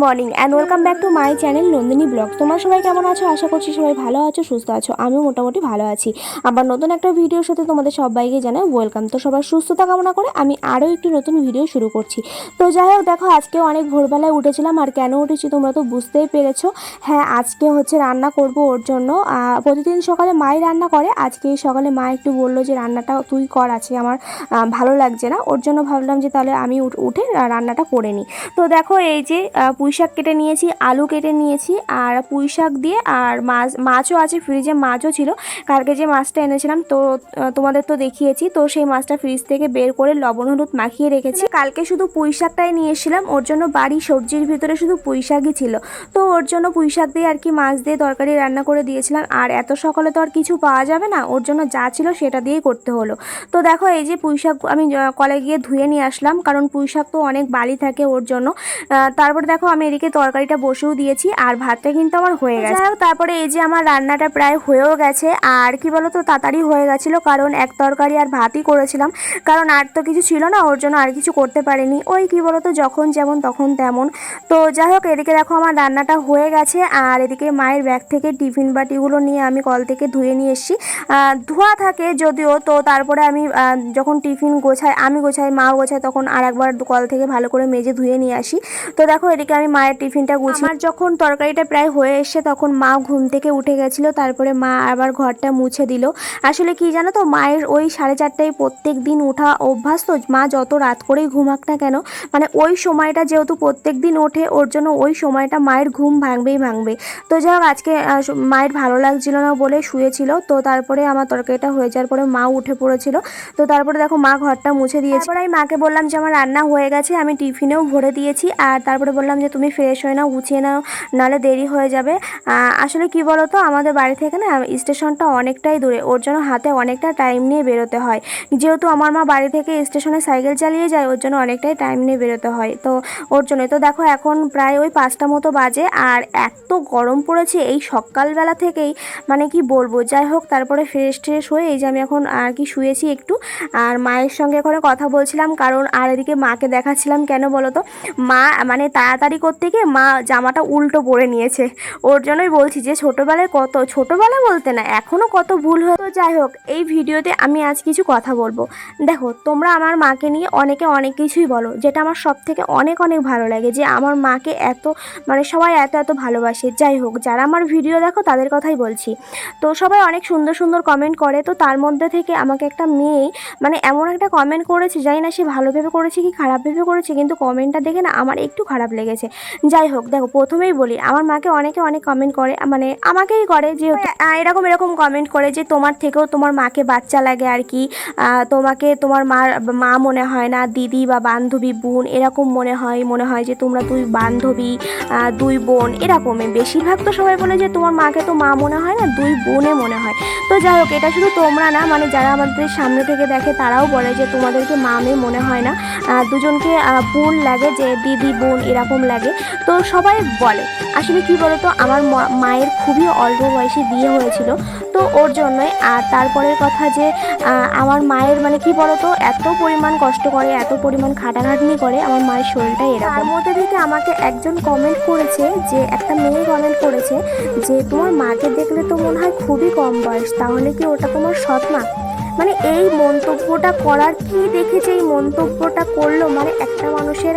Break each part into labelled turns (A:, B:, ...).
A: Morning and welcome back to my channel Nandini blog তোমরা সবাই কেমন আছো? আশা করছি সবাই ভালো আছো, সুস্থ আছো। আমিও মোটামুটি ভালো আছি। আবার নতুন একটা ভিডিওর সাথে তোমাদের সবাইকে জানাই ওয়েলকাম। তো সবার সুস্থতা কামনা করে আমি আরও একটি নতুন ভিডিও শুরু করছি। তো যাই হোক, দেখো, আজকে অনেক ভোরবেলায় উঠেছিলাম আর কেন উঠেছি তোমরা তো বুঝতেই পেরেছ। হ্যাঁ আজকে হচ্ছে রান্না করব ওর জন্য। প্রতিদিন সকালে মাই রান্না করে, আজকে সকালে মা একটু বলল যে, রান্নাটা তুই কর আছে আমার ভালো লাগছে না। ওর জন্য ভাবলাম যে, তাহলে আমি উঠ- রান্নাটা করে নিই। তো দেখো, এই যে পুঁই শাক কেটে নিয়েছি, আলু কেটে নিয়েছি আর পুঁই শাক দিয়ে আর মাছ, মাছও আছে ফ্রিজে মাছও ছিল। কালকে যে মাছটা এনেছিলাম তো, তোমাদের তো দেখিয়েছি, তো সেই মাছটা ফ্রিজ থেকে বের করে লবণ হলুদ মাখিয়ে রেখেছি। কালকে শুধু পুঁই শাকটাই নিয়ে এসেছিলাম ওর জন্য বাড়ি সবজির ভিতরে শুধু পুঁই শাকই ছিল। তো ওর জন্য পুঁই শাক দিয়ে আর কি মাছ দিয়ে তরকারি রান্না করে দিয়েছিলাম, আর এত সকালে তো আর কিছু পাওয়া যাবে না, ওর জন্য যা ছিল সেটা দিয়েই করতে হলো। তো দেখো, এই যে পুঁই শাক আমি কলে গিয়ে ধুয়ে নিয়ে আসলাম, কারণ পুঁই শাক তো অনেক বালি থাকে ওর জন্য। তারপরে দেখো, আমি এদিকে তরকারিটা বসেও দিয়েছি আর ভাতটা কিন্তু আমার হয়ে গেছে। যাই তারপরে এই যে আমার রান্নাটা প্রায় হয়েও গেছে। আর কি বলো তো তাড়াতাড়ি হয়ে গেছিল কারণ এক তরকারি আর ভাতই করেছিলাম। কারণ আর তো কিছু ছিল না ওর জন্য আর কিছু করতে পারিনি। ওই কি বলো তো যখন যেমন তখন তেমন। তো যাই হোক এদিকে দেখো আমার রান্নাটা হয়ে গেছে। আর এদিকে মায়ের ব্যাগ থেকে টিফিন বাটিগুলো নিয়ে আমি কল থেকে ধুয়ে নিয়ে এসেছি। ধোয়া থাকে যদিও তো তারপরে আমি যখন টিফিন গোছাই আমি গোছাই মা গোছাই তখন আর একবার কল থেকে ভালো করে মেজে ধুয়ে নিয়ে আসি। তো দেখো এদিকে আমি মায়ের টিফিনটা গুছি আমার যখন তরকারিটা প্রায় হয়ে এসছে তখন মা ঘুম থেকে উঠে গেছিল তারপরে মা আবার ঘরটা মুছে দিল। আসলে কি জানো তো মায়ের ওই সাড়ে চারটায় প্রত্যেক দিন ওঠা অভ্যাস তো মা যত রাত করেই ঘুমাক না কেন মানে ওই সময়টা যেহেতু প্রত্যেক দিন ওঠে ওর জন্য ওই সময়টা মায়ের ঘুম ভাঙবেই ভাঙবে। তো যাই হোক আজকে মায়ের ভালো লাগছিল না বলে শুয়েছিল তো তারপরে আমার তরকারিটা হয়ে যাওয়ার পরে মা উঠে পড়েছিল। তো তারপরে দেখো মা ঘরটা মুছে দিয়েছে। তারপরে আমি মাকে বললাম যে আমার রান্না হয়ে গেছে আমি টিফিনেও ভরে দিয়েছি। আর তারপরে বললাম যে তুমি ফ্রেশ হয়ে নাও, গুছিয়ে নাও, নাহলে দেরি হয়ে যাবে। আসলে কি বলো তো আমাদের বাড়ি থেকে না, স্টেশনটা অনেকটাই দূরে, ওর জন্য হাতে অনেকটা টাইম নিয়ে বেরোতে হয়। যেহেতু আমার মা বাড়ি থেকে স্টেশনে সাইকেল চালিয়ে যায়, ওর জন্য অনেকটাই টাইম নিয়ে বেরোতে হয়। তো ওর জন্য তো দেখো এখন প্রায় ওই পাঁচটা মতো বাজে, আর এত গরম পড়েছে এই সকালবেলা থেকেই মানে কি বলব, যাই হোক, তারপরে ফ্রেশ ট্রেশ হয়ে এই যে আমি এখন আর কি শুয়েছি একটু, আর মায়ের সঙ্গে এখন কথা বলছিলাম, কারণ আর এদিকে মাকে দেখাচ্ছিলাম কেন বলো তো মা মানে তাড়াতাড়ি গিয়ে মা জামাটা উল্টো পরে নিয়েছে। ওর জন্যই বলছি যে, ছোটোবেলায় কত ছোটোবেলা বলতে না এখনও কত ভুল হতো যাই হোক, এই ভিডিওতে আমি আজ কিছু কথা বলব। দেখো, তোমরা আমার মাকে নিয়ে অনেকে অনেক কিছুই বলো, যেটা আমার সব থেকে অনেক অনেক ভালো লাগে, যে আমার মাকে এত মানে সবাই এত এত ভালোবাসে। যাই হোক, যারা আমার ভিডিও দেখো, তাদের কথাই বলছি। তো সবাই অনেক সুন্দর সুন্দর কমেন্ট করে, তো তার মধ্যে থেকে আমাকে একটা মেয়ে মানে এমন একটা কমেন্ট করেছে, জানি না সে ভালো ভেবে করেছে কি খারাপ ভেবে করেছে, কিন্তু কমেন্টটা দেখে না আমার একটু খারাপ লেগেছে। যাই হোক, দেখো প্রথমেই বলি, আমার মাকে অনেকে অনেক কমেন্ট করে মানে আমাকেই করে যে এরকম এরকম কমেন্ট করে যে, তোমার থেকেও তোমার মাকে বাচ্চা লাগে আর কি। তোমাকে তোমার মার, মা মনে হয় না, দিদি বা বান্ধবী, বোন এরকম মনে হয় মনে হয় যে তোমরা দুই বান্ধবী দুই বোন এরকমই। বেশিরভাগ তো সবাই বলে যে, তোমার মাকে তো মা মনে হয় না, দুই বোনে মনে হয়। তো যাই হোক, এটা শুধু তোমরা না মানে যারা আমাদের সামনে থেকে দেখে তারাও বলে যে, তোমাদেরকে মা মেয়ে মনে হয় না। দুজনকে বোন লাগে যে, দিদি, বোন এরকম লাগে। তো সবাই বলে, আসলে কি বলতো, আমার মায়ের খুবই অল্প বয়সে বিয়ে হয়েছিল। তো ওর জন্যই, আর তারপরের কথা যে আমার মায়ের মানে কি বলতো, এত পরিমাণ কষ্ট করে, এত পরিমাণ খাটাখাটনি করে আমার মায়ের শরীরটা এরকম। তার মধ্যে থেকে আমাকে একজন কমেন্ট করেছে যে, একটা মেয়ে কমেন্ট করেছে যে, তোমার মাকে দেখলে তো মনে হয় খুবই কম বয়স, তাহলে কি ওটা তোমার সৎ মা? মানে এই মন্তব্যটা করার কি দেখেছে? এই মন্তব্যটা করল? মানে একটা মানুষের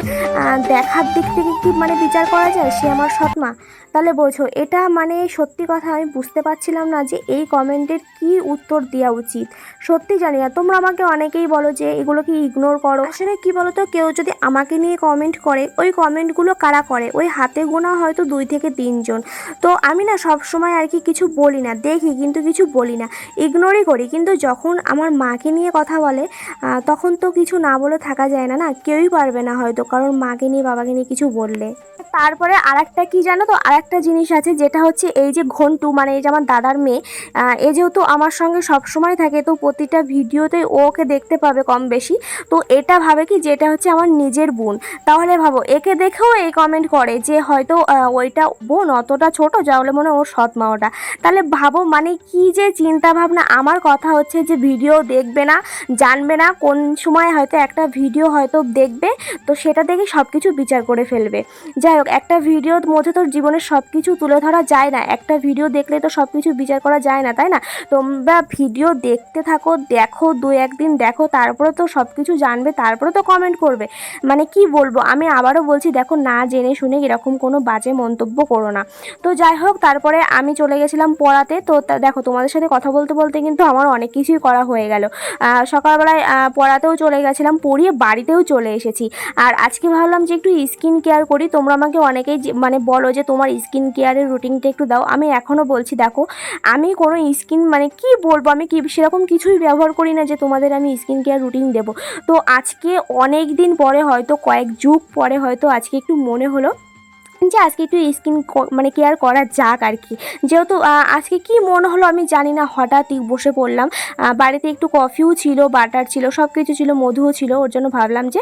A: দেখার দিক থেকে কি মানে বিচার করা যায়? সে আমার সৎমা। তাহলে বোঝো, এটা মানে সত্যি কথা আমি বুঝতে পারছিলাম না যে এই কমেন্টের কি উত্তর দেওয়া উচিত। সত্যি জানি না, তোমরা আমাকে অনেকেই বলো যে এগুলো কি ইগনোর করো। আসলে কি বলো তো কেউ যদি আমাকে নিয়ে কমেন্ট করে, ওই কমেন্টগুলো কারা করে? ওই হাতে গোনা হয়তো দুই থেকে তিনজন। তো আমি না সব সময় আর কি কিছু বলি না, দেখি, কিন্তু কিছু বলি না। ইগনোরই করি, কিন্তু যখন আমার মাকে নিয়ে কথা বলে তখন তো কিছু না বলে থাকা যায় না না? কেউই পারবে না হয়তো, কারণ মাকে নিয়ে, বাবাকে নিয়ে কিছু বললে। তারপরে আরেকটা কি জানো তো? আরেকটা জিনিস আছে, যেটা হচ্ছে এই যে ঘন্টু মানে এই যে আমার দাদার মেয়ে এ যেহেতু আমার সঙ্গে সব সময় থাকে, তো প্রতিটা ভিডিওতে ওকে দেখতে পাবে কম বেশি। তো এটা ভাবে কি? যেটা হচ্ছে আমার নিজের বোন। তাহলে ভাবো, একে দেখেও এই কমেন্ট করে যে হয়তো ওইটা বোন অতটা ছোট যাহলে মনে হয় ওর সৎ মা ওটা। তাহলে ভাবো মানে কি যে চিন্তা ভাবনা আমার কথা হচ্ছে যে ভিডিও দেখবে না, জানবে না কোন সময় হয়তো একটা ভিডিও হয়তো দেখবে, তো সেটা দেখে সব কিছু বিচার করে ফেলবে। যাই হোক, একটা ভিডিওর মধ্যে তোর জীবনের সব কিছু তুলে ধরা যায় না, একটা ভিডিও দেখলে তো সব কিছু বিচার করা যায় না, তাই না? তোমরা ভিডিও দেখতে থাকো, দেখো দু একদিন দেখো, তারপরে তো সব কিছু জানবে, তারপরে তো কমেন্ট করবে। মানে কি বলব, আমি আবারও বলছি, দেখো না জেনে শুনে এরকম কোনো বাজে মন্তব্য করো না। তো যাই হোক, তারপরে আমি চলে গেছিলাম পড়াতে তো, দেখো তোমাদের সাথে কথা বলতে বলতে কিন্তু আমার অনেক কিছুই করা হয়ে গেল। সকালবেলায় পড়াতেও চলে গেছিলাম, পড়িয়ে বাড়িতেও চলে এসেছি। আর আজকে ভাবলাম যে একটু স্কিন কেয়ার করি, তোমরা আমাকে অনেকেই মানে বলো যে তোমার স্কিন কেয়ারের রুটিনটা একটু দাও। আমি এখনও বলছি, দেখো, আমি কোনো স্কিন মানে কি বলব, আমি কি, সেরকম কিছুই ব্যবহার করি না যে তোমাদের আমি স্কিন কেয়ার রুটিন দেবো। তো আজকে অনেক দিন পরে হয়তো, কয়েক যুগ পরে হয়তো আজকে একটু মনে হলো। যে আজকে একটু স্কিন মানে কেয়ার করা যাক আর কি। যেহেতু আজকে কি মনে হলো আমি জানি না, হঠাৎই বসে পড়লাম। বাড়িতে একটু কফিও ছিল বাটার ছিল সব কিছু ছিল, মধুও ছিল, ওর জন্য ভাবলাম যে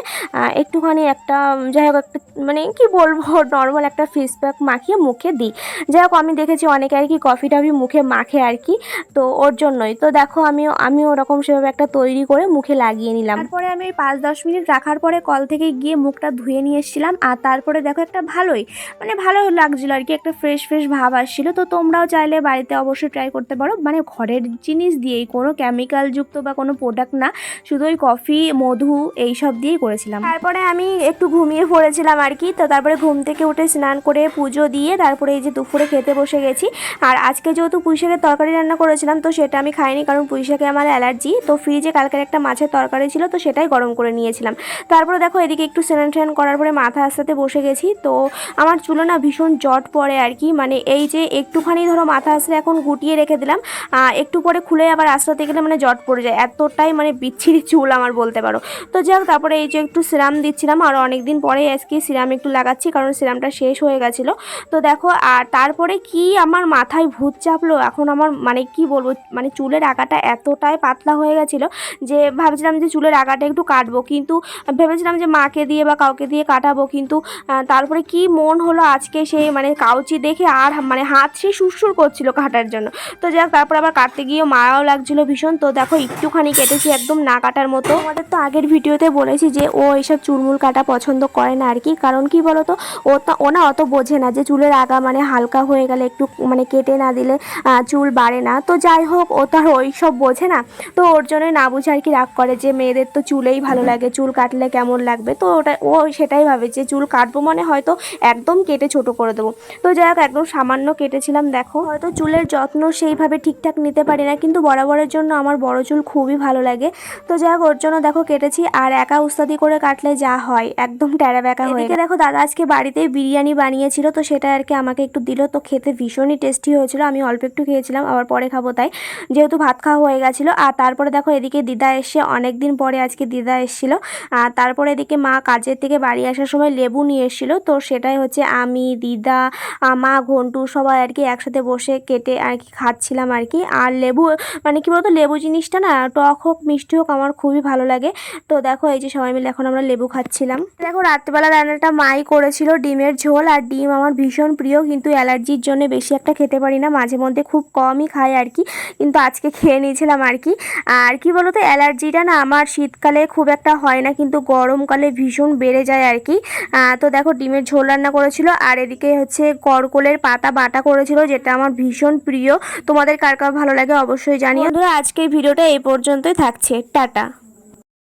A: একটুখানি একটা যাই হোক একটা মানে কি বলব নর্মাল একটা ফেস প্যাক মাখিয়ে মুখে দিই। যাই হোক, আমি দেখেছি অনেকে আর কি কফি টফি মুখে মাখে আর কি, তো ওর জন্যই। তো দেখো, আমিও আমি ওরকম সেভাবে একটা তৈরি করে মুখে লাগিয়ে নিলাম। তারপরে আমি পাঁচ দশ মিনিট রাখার পরে কল থেকে গিয়ে মুখটা ধুয়ে নিয়ে এসেছিলাম, আর তারপরে দেখো একটা ভালোই মানে ভালো লাগছিল আর কি, একটা ফ্রেশ ফ্রেশ ভাব আসছিল। তো তোমরাও চাইলে বাড়িতে অবশ্যই ট্রাই করতে পারো। মানে ঘরের জিনিস দিয়েই, কোনো কেমিক্যাল যুক্ত বা কোনো প্রোডাক্ট না, শুধু ওই কফি মধু, এই সব দিয়েই করেছিলাম। তারপরে আমি একটু ঘুমিয়ে পড়েছিলাম আর কি। তো তারপরে ঘুম থেকে উঠে স্নান করে পুজো দিয়ে তারপরে এই যে দুপুরে খেতে বসে গেছি। আর আজকে যেহেতু পুঁইশাকের তরকারি রান্না করেছিলাম, তো সেটা আমি খাইনি কারণ পুঁইশাকে আমার অ্যালার্জি। তো ফ্রিজে কালকের একটা মাছের তরকারি ছিল, তো সেটাই গরম করে নিয়েছিলাম। তারপরে দেখো এদিকে একটু স্নান ট্যান করার পরে মাথা আস্তাতে বসে গেছি। তো আমার চুলে না ভীষণ জট পড়ে আর কি। মানে এই যে একটুখানি ধরো মাথা আসলে এখন গুটিয়ে রেখে দিলাম একটু পরে খুলে আবার আস্তাতে গেলে মানে জট পড়ে যায়। এতটাই মানে বিচ্ছিরি চুল আমার বলতে পারো। তো যাই হোক, তারপরে এই যে একটু সিরাম দিচ্ছিলাম, আর অনেক দিন পরে আজকে সিরাম একটু লাগাচ্ছি, কারণ সিরামটা শেষ হয়ে গেছিল। তো দেখো, আর তারপরে কি আমার মাথায় ভূত চাপলো, এখন আমার মানে কি বলব মানে চুলের আগাটা এতটাই পাতলা হয়ে গেছিল যে ভাবছিলাম যে চুলের আগাটা একটু কাটবো। কিন্তু ভেবেছিলাম যে মাকে দিয়ে বা কাউকে দিয়ে কাটাবো, কিন্তু তারপরে কি মন হলো আজকে সে মানে কাউচি দেখে আর মানে হাত সে সুরসুর করছিল কাটার জন্য। তো যাক, তারপর আবার কাটতে গিয়েও মারাও লাগছিল ভীষণ। তো দেখো, একটুখানি কেটেছি একদম না কাটার মতো। আমাদের তো আগের ভিডিওতে বলেছি যে ও এইসব চুলমুল কাটা পছন্দ করে না আর কি। কারণ কি বলতো, ও ও না অত বোঝে না যে চুলের আগা মানে হালকা হয়ে গেলে একটু মানে কেটে না দিলে চুল বাড়ে না। তো যাই হোক, ও তো আর ওই সব বোঝে না। তো ওর জন্যই না বুঝে আর কি রাগ করে যে মেয়েদের তো চুলেই ভালো লাগে, চুল কাটলে কেমন লাগবে। তো ওটা, ও সেটাই ভাবে যে চুল কাটবো মানে হয়তো একদম কেটে ছোট করে দেবো। তো যাই হোক একদম সামান্য কেটেছিলাম দেখো। হয়তো চুলের যত্ন সেইভাবে ঠিকঠাক নিতে পারি না কিন্তু বরাবরের জন্য আমার বড় চুল খুবই ভালো লাগে। তো যাই হোক ওর জন্য দেখো কেটেছি আর একা উস্তাদি করে কাটলে যা হয় একদম ট্যারা ব্যাকা হয়ে গেছে। দেখো দাদা আজকে বাড়িতে বিরিয়ানি বানিয়েছিল তো সেটা আর কি আমাকে একটু দিল। তো খেতে ভীষণই টেস্টি হয়েছিল আমি অল্প একটু খেয়েছিলাম আবার পরে খাব তাই। যেহেতু ভাত খাওয়া হয়ে গেছিল আর তারপরে দেখো এদিকে দিদা এসে অনেক দিন পরে আজকে দিদা এসেছিল। আর তারপরে এদিকে মা কাজের থেকে বাড়ি আসার সময় লেবু নিয়ে এসেছিল তো সেটাই হচ্ছে আমি, দিদা মা, ঘন্টু সবাই আর কি একসাথে বসে কেটে আর কি খাচ্ছিলাম আর কি। আর লেবু মানে কি বলতো, লেবু জিনিসটা না, টক হোক, মিষ্টি হোক, আমার খুবই ভালো লাগে। তো দেখো, এই যে সবাই মিলে এখন আমরা লেবু খাচ্ছিলাম। দেখো, রাত্রেবেলা রান্নাটা মাই করেছিল, ডিমের ঝোল, আর ডিম আমার ভীষণ প্রিয়, কিন্তু অ্যালার্জির জন্য বেশি একটা খেতে পারি না, মাঝে মধ্যে খুব কমই খাই আর কি, কিন্তু আজকে খেয়ে নিয়েছিলাম আর কি। আর কি বলতো, অ্যালার্জিটা না আমার শীতকালে খুব একটা হয় না, কিন্তু গরমকালে ভীষণ বেড়ে যায় আর কি। তো দেখো, ডিমের ঝোল রান্না করেছিল আর এদিকে হচ্ছে করকলের পাতা বাটা করেছিল, যেটা আমার ভীষণ প্রিয়। তোমাদের কার কার ভালো লাগে অবশ্যই জানিও। আজকের ভিডিওটা এই পর্যন্তই থাকছে। টাটা।